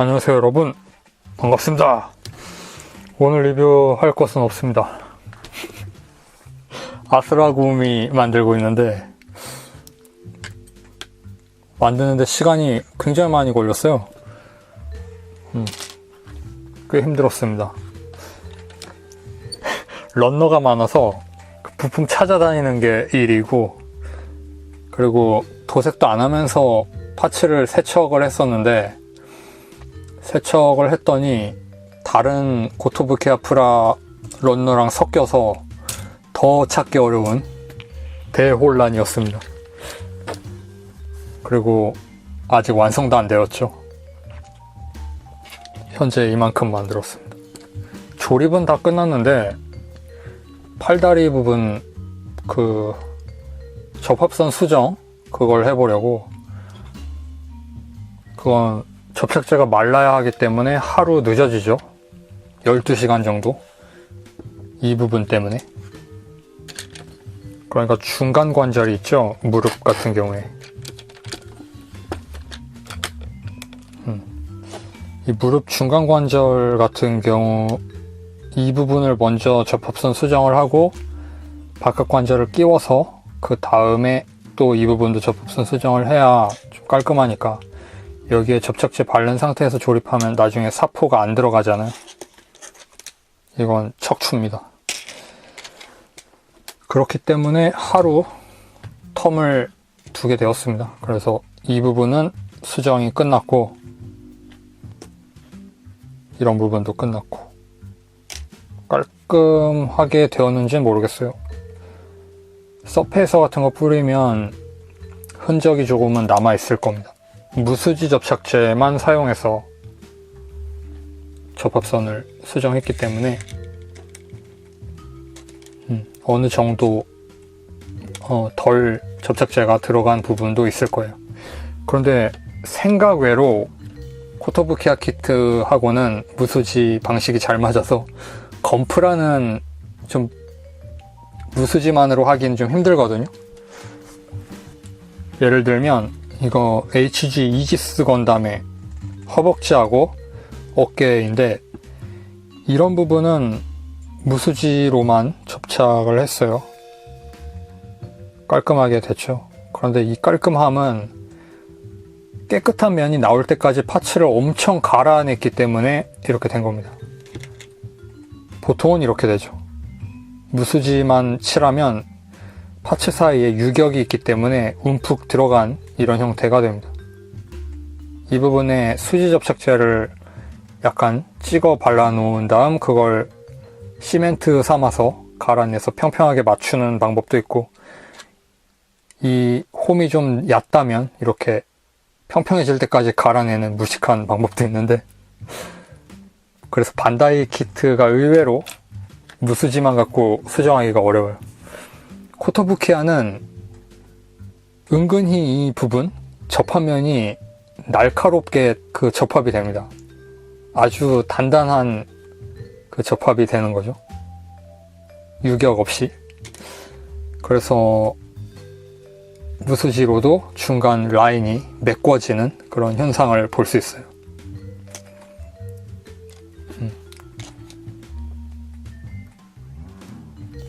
안녕하세요 여러분. 반갑습니다. 오늘 리뷰할 것은 없습니다. 아스라굼이 만들고 있는데 만드는데 시간이 굉장히 많이 걸렸어요. 음, 꽤 힘들었습니다. 런너가 많아서 그 부품 찾아다니는 게 일이고 그리고 도색도 안 하면서 파츠를 세척을 했었는데 세척을 했더니 다른 고토부키아프라 런너랑 섞여서 더 찾기 어려운 대혼란이었습니다. 그리고 아직 완성도 안 되었죠. 현재 이만큼 만들었습니다. 조립은 다 끝났는데 팔다리 부분 그 접합선 수정 그걸 해보려고 그건 접착제가 말라야 하기 때문에 하루 늦어지죠. 12시간 정도. 이 부분 때문에. 그러니까 중간 관절이 있죠. 무릎 같은 경우에. 음. 이 무릎 중간 관절 같은 경우 이 부분을 먼저 접합선 수정을 하고 바깥 관절을 끼워서 그 다음에 또 이 부분도 접합선 수정을 해야 좀 깔끔하니까 여기에 접착제 바른 상태에서 조립하면 나중에 사포가 안 들어가잖아요. 이건 척추입니다. 그렇기 때문에 하루 텀을 두게 되었습니다. 그래서 이 부분은 수정이 끝났고 이런 부분도 끝났고 깔끔하게 되었는지는 모르겠어요. 서페이서 같은 거 뿌리면 흔적이 조금은 남아 있을 겁니다. 무수지 접착제만 사용해서 접합선을 수정했기 때문에 음, 어느 정도 어, 덜 접착제가 들어간 부분도 있을 거예요. 그런데 생각 외로 코토부키아 키트하고는 무수지 방식이 잘 맞아서 검프라는 좀 무수지만으로 하기는 좀 힘들거든요. 예를 들면 이거 HG 이지스 건담의 허벅지하고 어깨인데 이런 부분은 무수지로만 접착을 했어요. 깔끔하게 됐죠. 그런데 이 깔끔함은 깨끗한 면이 나올 때까지 파츠를 엄청 갈아냈기 때문에 이렇게 된 겁니다. 보통은 이렇게 되죠. 무수지만 칠하면 파츠 사이에 유격이 있기 때문에 움푹 들어간 이런 형태가 됩니다. 이 부분에 수지 접착제를 약간 찍어 발라 놓은 다음 그걸 시멘트 삼아서 갈아내서 평평하게 맞추는 방법도 있고 이 홈이 좀 얕다면 이렇게 평평해질 때까지 갈아내는 무식한 방법도 있는데 그래서 반다이 키트가 의외로 무수지만 갖고 수정하기가 어려워요. 코토부키아는 은근히 이 부분 접합면이 날카롭게 그 접합이 됩니다. 아주 단단한 그 접합이 되는 거죠. 유격 없이. 그래서 무수지로도 중간 라인이 메꿔지는 그런 현상을 볼 수 있어요. 음.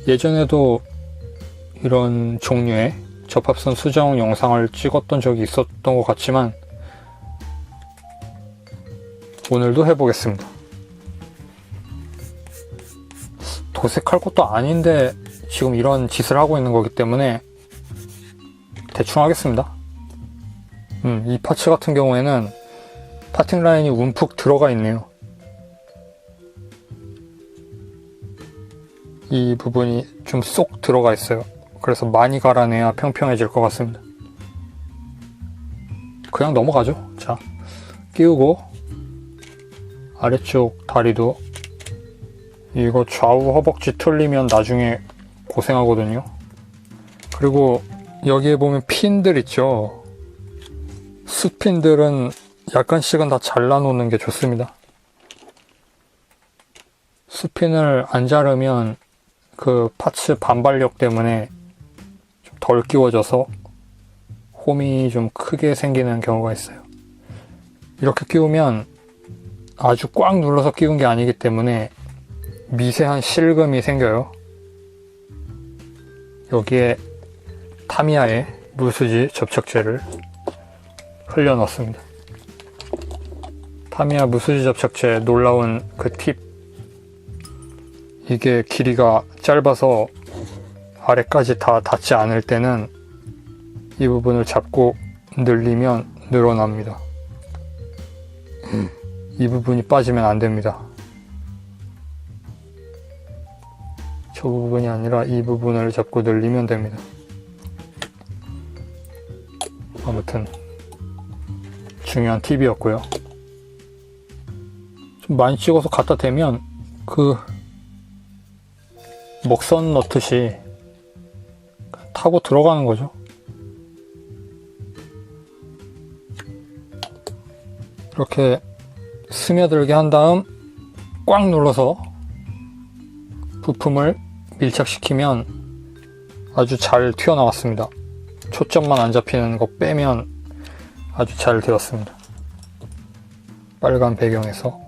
예전에도 이런 종류의 접합선 수정 영상을 찍었던 적이 있었던 것 같지만 오늘도 해보겠습니다. 도색할 것도 아닌데 지금 이런 짓을 하고 있는 거기 때문에 대충 하겠습니다. 음, 이 파츠 같은 경우에는 파팅 라인이 움푹 들어가 있네요. 이 부분이 좀 쏙 들어가 있어요. 그래서 많이 갈아내야 평평해질 것 같습니다. 그냥 넘어가죠. 자, 끼우고 아래쪽 다리도 이거 좌우 허벅지 틀리면 나중에 고생하거든요. 그리고 여기에 보면 핀들 있죠. 숯핀들은 약간씩은 다 잘라 놓는 게 좋습니다. 숯핀을 안 자르면 그 파츠 반발력 때문에 좀 덜 끼워져서 홈이 좀 크게 생기는 경우가 있어요. 이렇게 끼우면 아주 꽉 눌러서 끼운 게 아니기 때문에 미세한 실금이 생겨요. 여기에 타미야의 무수지 접착제를 흘려 넣었습니다. 타미야 무수지 접착제 놀라운 그 팁. 이게 길이가 짧아서 아래까지 다 닿지 않을 때는 이 부분을 잡고 늘리면 늘어납니다. 이 부분이 빠지면 안 됩니다. 저 부분이 아니라 이 부분을 잡고 늘리면 됩니다. 아무튼 중요한 팁이었고요. 좀 많이 찍어서 갖다 대면 그 먹선 넣듯이 타고 들어가는 거죠. 이렇게 스며들게 한 다음 꽉 눌러서 부품을 밀착시키면 아주 잘 튀어나왔습니다. 초점만 안 잡히는 거 빼면 아주 잘 되었습니다. 빨간 배경에서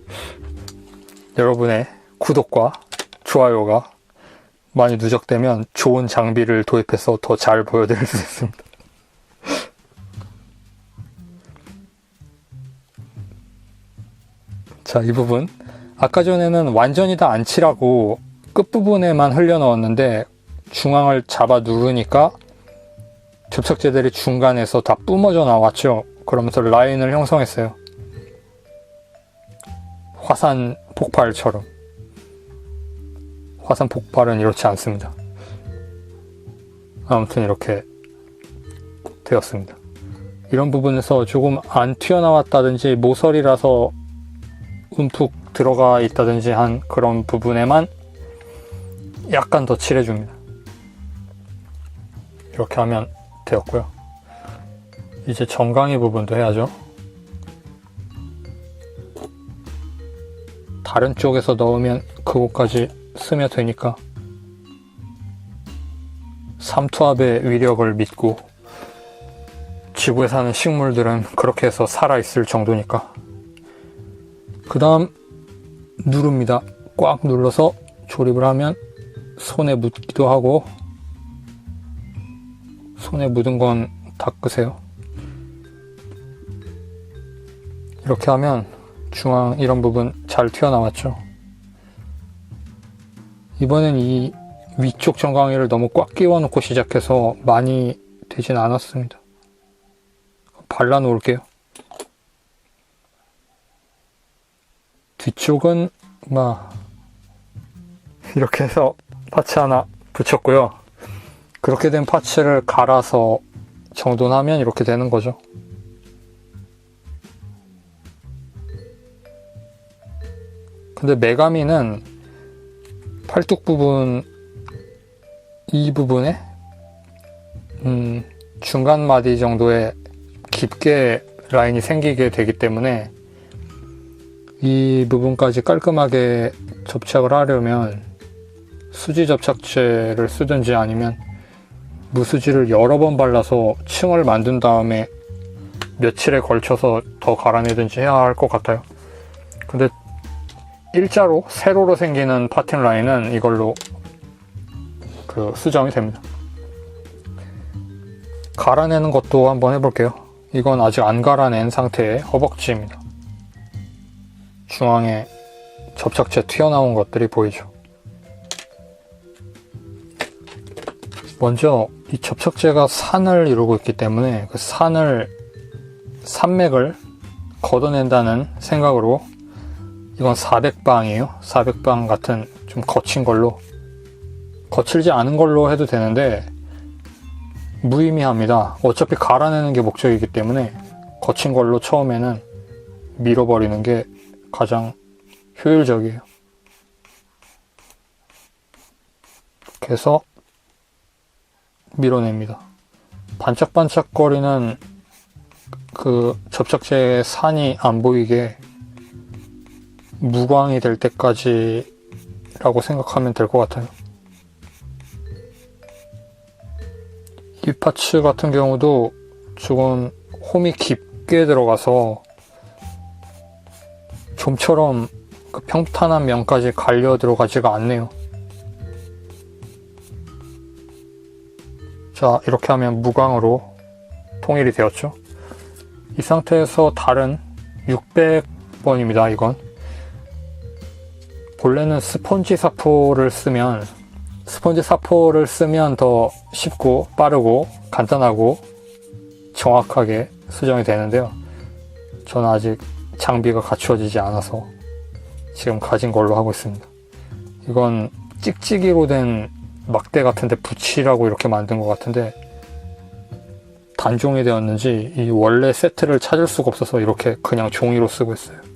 여러분의 구독과 좋아요가 많이 누적되면 좋은 장비를 도입해서 더 잘 보여드릴 수 있습니다. 자, 이 부분. 아까 전에는 완전히 다 안 칠하고 끝부분에만 흘려 넣었는데 중앙을 잡아 누르니까 접착제들이 중간에서 다 뿜어져 나왔죠. 그러면서 라인을 형성했어요. 화산 폭발처럼. 화산 폭발은 이렇지 않습니다. 아무튼 이렇게 되었습니다. 이런 부분에서 조금 안 튀어나왔다든지 모서리라서 움푹 들어가 있다든지 한 그런 부분에만 약간 더 칠해줍니다. 이렇게 하면 되었고요. 이제 정강이 부분도 해야죠. 다른 쪽에서 넣으면 그곳까지 스며되니까 삼투압의 위력을 믿고 지구에 사는 식물들은 그렇게 해서 살아있을 정도니까 그 다음 누릅니다. 꽉 눌러서 조립을 하면 손에 묻기도 하고 손에 묻은 건 닦으세요. 이렇게 하면 중앙 이런 부분 잘 튀어나왔죠. 이번엔 이 위쪽 정강이를 너무 꽉 끼워 놓고 시작해서 많이 되진 않았습니다. 발라 놓을게요. 뒤쪽은 막 이렇게 해서 파츠 하나 붙였고요. 그렇게 된 파츠를 갈아서 정돈하면 이렇게 되는 거죠. 근데 메가미는 팔뚝 부분 이 부분에 음, 중간 마디 정도에 깊게 라인이 생기게 되기 때문에 이 부분까지 깔끔하게 접착을 하려면 수지 접착제를 쓰든지 아니면 무수지를 여러 번 발라서 층을 만든 다음에 며칠에 걸쳐서 더 갈아내든지 해야 할 것 같아요. 근데 일자로 세로로 생기는 파틴 라인은 이걸로 그 수정이 됩니다. 갈아내는 것도 한번 해볼게요. 이건 아직 안 갈아낸 상태의 허벅지입니다. 중앙에 접착제 튀어나온 것들이 보이죠. 먼저 이 접착제가 산을 이루고 있기 때문에 그 산을 산맥을 걷어낸다는 생각으로 이건 400방이에요. 400방 같은 좀 거친 걸로 거칠지 않은 걸로 해도 되는데 무의미합니다. 어차피 갈아내는 게 목적이기 때문에 거친 걸로 처음에는 밀어버리는 게 가장 효율적이에요. 그래서 밀어냅니다. 반짝반짝거리는 그 접착제의 산이 안 보이게 무광이 될 때까지라고 생각하면 될 것 같아요. 이 파츠 같은 경우도 조금 홈이 깊게 들어가서 좀처럼 그 평탄한 면까지 갈려 들어가지가 않네요. 자, 이렇게 하면 무광으로 통일이 되었죠. 이 상태에서 다른 600번입니다, 이건. 본래는 스펀지 사포를 쓰면, 스펀지 사포를 쓰면 더 쉽고 빠르고 간단하고 정확하게 수정이 되는데요. 저는 아직 장비가 갖추어지지 않아서 지금 가진 걸로 하고 있습니다. 이건 찍찍이로 된 막대 같은데 붙이라고 이렇게 만든 것 같은데 단종이 되었는지 이 원래 세트를 찾을 수가 없어서 이렇게 그냥 종이로 쓰고 있어요.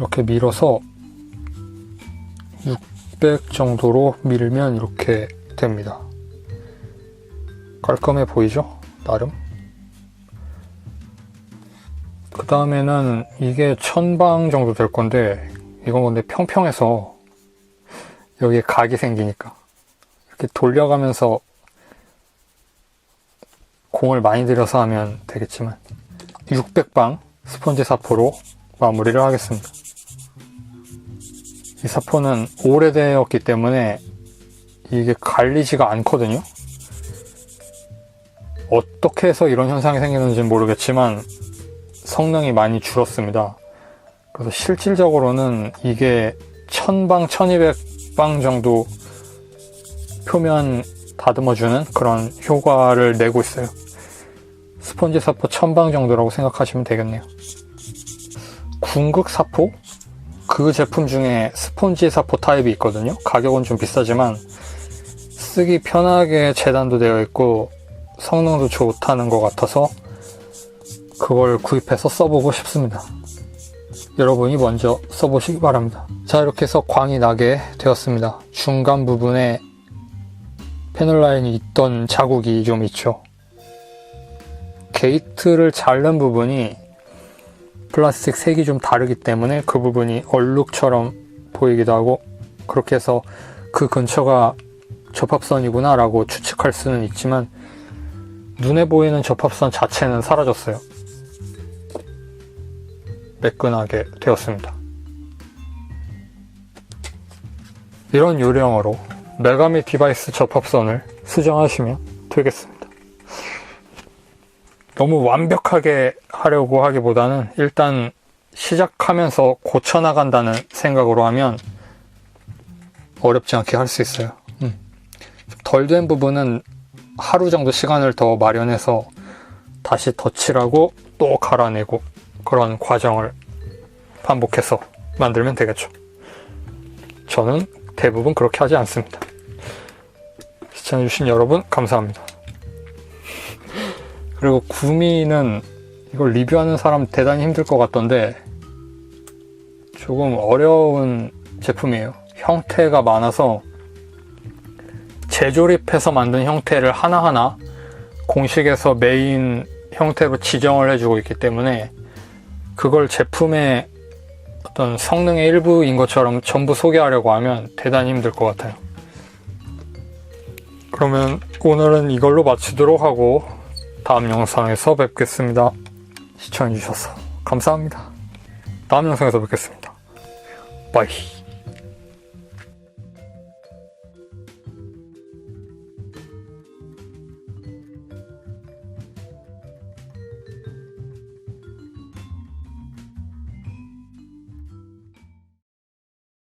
이렇게 밀어서 600 정도로 밀면 이렇게 됩니다. 깔끔해 보이죠? 나름. 그 다음에는 이게 천방 정도 될 건데 이건 근데 평평해서 여기에 각이 생기니까 이렇게 돌려가면서 공을 많이 들여서 하면 되겠지만 600방 스펀지 사포로 마무리를 하겠습니다. 이 사포는 오래되었기 때문에 이게 갈리지가 않거든요. 어떻게 해서 이런 현상이 생기는지는 모르겠지만 성능이 많이 줄었습니다. 그래서 실질적으로는 이게 1000방, 1200방 정도 표면 다듬어주는 그런 효과를 내고 있어요. 스펀지 사포 1000방 정도라고 생각하시면 되겠네요. 궁극 사포? 그 제품 중에 스펀지 사포 타입이 있거든요. 가격은 좀 비싸지만 쓰기 편하게 재단도 되어 있고 성능도 좋다는 것 같아서 그걸 구입해서 써보고 싶습니다. 여러분이 먼저 써보시기 바랍니다. 자, 이렇게 해서 광이 나게 되었습니다. 중간 부분에 패널 라인이 있던 자국이 좀 있죠. 게이트를 자른 부분이 플라스틱 색이 좀 다르기 때문에 그 부분이 얼룩처럼 보이기도 하고 그렇게 해서 그 근처가 접합선이구나 라고 추측할 수는 있지만 눈에 보이는 접합선 자체는 사라졌어요. 매끈하게 되었습니다. 이런 요령으로 메가미 디바이스 접합선을 수정하시면 되겠습니다. 너무 완벽하게 하려고 하기보다는 일단 시작하면서 고쳐나간다는 생각으로 하면 어렵지 않게 할 수 있어요. 음. 덜된 부분은 하루 정도 시간을 더 마련해서 다시 덧칠하고 또 갈아내고 그런 과정을 반복해서 만들면 되겠죠. 저는 대부분 그렇게 하지 않습니다. 시청해주신 여러분, 감사합니다. 그리고 구미는 이걸 리뷰하는 사람 대단히 힘들 것 같던데 조금 어려운 제품이에요. 형태가 많아서 재조립해서 만든 형태를 하나하나 공식에서 메인 형태로 지정을 해주고 있기 때문에 그걸 제품의 어떤 성능의 일부인 것처럼 전부 소개하려고 하면 대단히 힘들 것 같아요. 그러면 오늘은 이걸로 마치도록 하고 다음 영상에서 뵙겠습니다. 시청해주셔서 감사합니다. 다음 영상에서 뵙겠습니다. 바이.